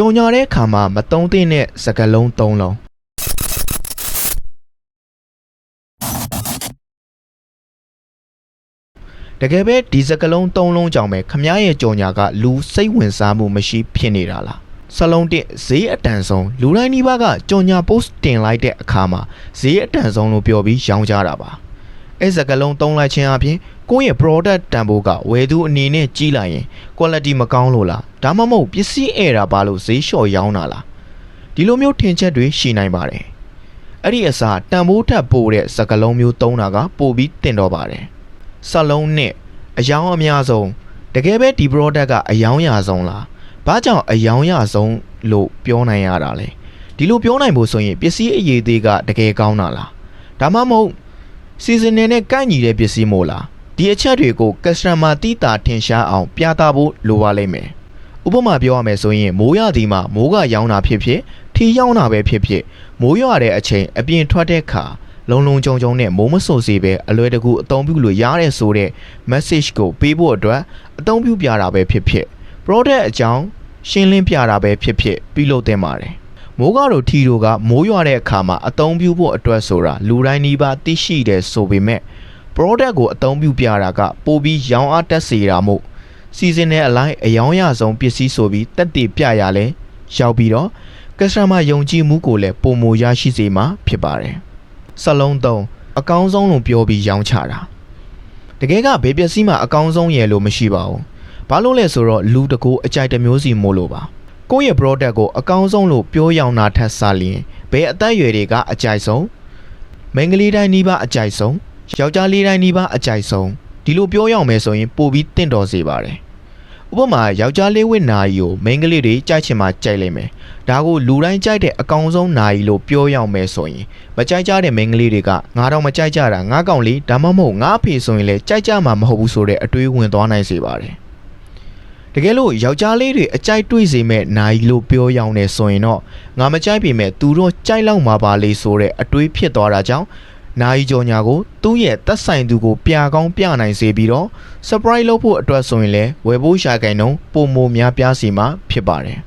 ကြော်ညာတဲ့အခါမှာမတုံးသင့်တဲ့စကလုံး၃လုံးတကယ်ပဲဒီစကလုံး၃လုံးကြောင့်ပဲခမားရဲ့ကြော်ညာကလူစိတ်ဝင်စားမှုမရှိဖြစ်နေတာလားစလုံးတစ်ဈေးအတန်ဆုံးလူတိုင်းဒီဘကကြော်ညာ post တင်လိုက်တဲ့အခါမှာဈေးအတန်ဆုံးလို့ပြောပြီးရောင်းကြတာပါအဲစကလုံးသုံးလိုက်ခြင်းအပြင် ကိုယ့်ရဲ့ product တန်ဖိုးကဝယ်သူအနေနဲ့ကြီးလိုက်ရင် quality မကောင်းလို့လားဒါမှမဟုတ်ပစ္စည်းဧတာပါလို့ဈေးလျှော့ရောင်းတာလားဒီလိုမျိုးထင်ချက်တွေရှိနိုင်ပါတယ်အဲ့ဒီအစားတန်ဖိုးထပ်ပို့တဲ့စကလုံးမျိုးသုံးတာကပိုပြီးတင်တော့ပါတယ်စလုံးနဲ့အယောင်အများဆုံးတကယ်ပဲဒီ product ကအယောင်ရဆုံးလားဘာကြောင့်အယောင်ရဆုံးလို့ပြောနိုင်ရတာလဲဒီလိုပြောနိုင်ဖို့ဆိုရင်ပစ္စည်းအရေးသေးကတကယ်ကောင်းတာလားဒါမှမဟုတ် seasonal နဲ့ကန့်ညီတဲ့ပစ္စည်းမို့လား ဒီအချက်တွေကို customer တိတာထင်ရှားအောင် ပြသဖို့လိုပါလိမ့်မယ်ဥပမာပြောရမယ်ဆိုရင်မိုးရသည်မှာမိုးကရောင်းတာဖြစ်ဖြစ်ထီရောင်းတာပဲဖြစ်ဖြစ်မိုးရွာတဲ့အချိန်အပြင်ထွက်တဲ့အခါလုံလုံကြုံကြုံနဲ့မိုးမဆိုစေပဲအလွယ်တကူအသုံးပြုလို့ရတဲ့ဆိုတဲ့ message ကိုပေးဖို့အတွက်အသုံးပြုပြတာပဲဖြစ်ဖြစ် product အကြောင်းရှင်းလင်းပြတာပဲဖြစ်ဖြစ်ပြုလုပ်သင့်ပါတယ်မိုးကားတို့ထီတို့ကမိုးရွာတဲ့အခါမှာအသုံးပြုဖို့အတွက်ဆိုတာလူတိုင်းနီးပါးသိရှိတယ်ဆိုပေမဲ့ product ကိုအသုံးပြုပြတာကပိုပြီးရောင်းအားတက်စေတာမို့ season နဲ့အလိုက်အယောင်ရဆုံးပစ္စည်းဆိုပြီးတက်တည်ပြရလဲရောက်ပြီးတော့ customer ယုံကြည်မှုကိုလည်းပုံမရရှိစေမှာဖြစ်ပါတယ်။စလုံးသုံးအကောင်းဆုံးလို့ပြောပြီးရောင်းချတာတကယ်ကဘေးပစ္စည်းမှာအကောင်းဆုံးရယ်လို့မရှိပါဘူး။ဘာလို့လဲဆိုတော့လူတကူအကြိုက်တစ်မျိုးစီမို့လို့ပါ။ကိုယ့်ရဲ့ product ကိုအကောင်းဆုံးလို့ပြောရောင်းတာထက်စာလျင်ဘယ်အသက်အရွယ်တွေကအကြိုက်ဆုံးမိန်းကလေးတိုင်းနှီးပါအကြိုက်ဆုံး ယောက်ျားလေးတိုင်းနှီးပါအကြိုက်ဆုံးဒီလိုပြောရအောင်မယ်ဆိုရင်ပိုပြီးတင့်တော်စေပါတယ်ဥပမာယောက်ျားလေးဝစ်နာရီကိုမိန်းကလေးတွေကြိုက်ချင်မှကြိုက်လိမ့်မယ်ဒါကိုလူတိုင်းကြိုက်တဲ့အကောင်ဆုံးနာရီလို့ပြောရအောင်မယ်ဆိုရင်မကြိုက်ကြတဲ့မိန်းကလေးတွေကငါတော့မကြိုက်ကြတာငါကောင်လေးဒါမှမဟုတ်ငါအဖေဆိုရင်လည်းကြိုက်ကြမှာမဟုတ်ဘူးဆိုတဲ့အတွေးဝင်သွားနိုင်စေပါတယ်တကယ်လို့ယောက်ျားလေးတွေအကြိုက်တွေ့စေမဲ့နာရီလို့ပြောရအောင်နေဆိုရင်တော့ငါမကြိုက်ပေမဲ့သူတို့ကြိုက်လောက်မှာပါလေဆိုတဲ့အတွေးဖြစ်သွားတာကြောင့် နာယီကြော်ညာကိုသူ့ရဲ့သက်ဆိုင်သူကိုပြကောင်းပြနိုင်စေပြီးတော့ surprise လုပ်ဖို့အတွက်ဆိုရင်လည်းဝယ်ဖို့ရှာခိုင်နှုန်းပုံမများပြားစီမှာဖြစ်ပါတယ်